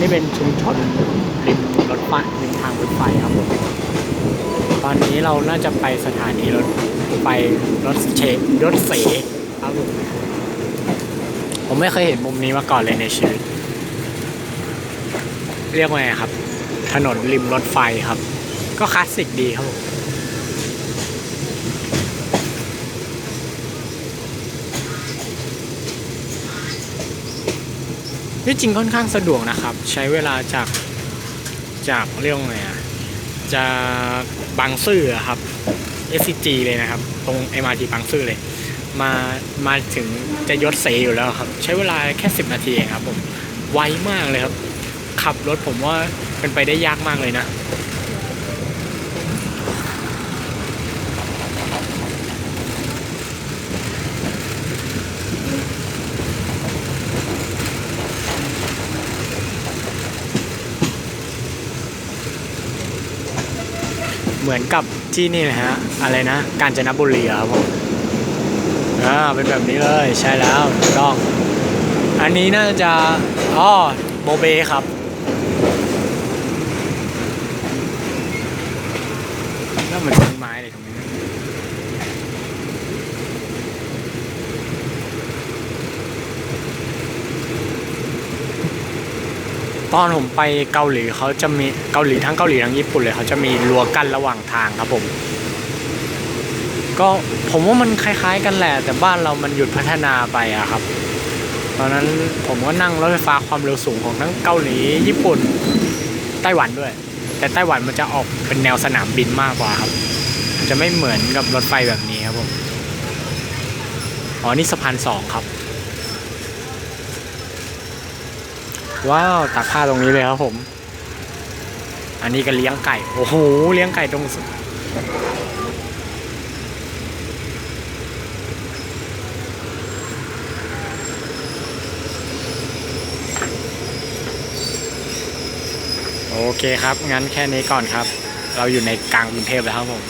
นี่เป็นชุมชนริมรถไฟริมทางรถไฟครับผมตอนนี้เราน่าจะไปสถานีรถไฟรถเชรถเสครับผมผมไม่เคยเห็นมุมนี้มาก่อนเลยในชีวิต เรียกว่าไงครับ ถนนริมรถไฟครับ ก็คลาสสิกดีครับผม ที่จริงค่อนข้างสะดวกนะครับ ใช้เวลาจากจากเรียกว่าไงอะจากบางซื่อครับ SCG เลยนะครับ ตรง MRT บางซื่อเลย มามาถึงจะยศเสอยู่แล้วครับ ใช้เวลาแค่ 10 นาทีเองครับผมไวมากเลยครับ ขับรถผมว่าเป็นไปได้ยากมากเลยนะ เหมือนกับที่นี่นะฮะอะไรนะ กาญจนบุรีครับผมอ่าเป็นแบบนี้เลยใช่แล้วถูกต้อง อันนี้น่าจะอ๋อโบเบครับแล้วเหมือนต้นไม้เลยตรงนี้ ตอนผมไปเกาหลีเขาจะมีเกาหลีทั้งเกาหลีทั้งญี่ปุ่นเลยเขาจะมีรั้วกั้นระหว่างทางครับผม ก็ผมว่ามันคล้าย ๆ กันแหละ แต่บ้านเรามันหยุดพัฒนาไปอะครับ ตอนนั้นผมก็นั่งรถไฟฟ้าความเร็วสูงของทั้งเกาหลีญี่ปุ่นไต้หวันด้วย แต่ไต้หวันมันจะออกเป็นแนวสนามบินมากกว่าครับจะไม่เหมือนกับรถไฟแบบนี้ครับผมอ๋อนี่สะพานสองครับ ว้าวตักผ้าตรงนี้เลยครับผม อันนี้ก็เลี้ยงไก่ โอ้โห เลี้ยงไก่ตรงสุดโอเคครับ งั้นแค่นี้ก่อนครับ เราอยู่ในกลางกรุงเทพแล้วครับผม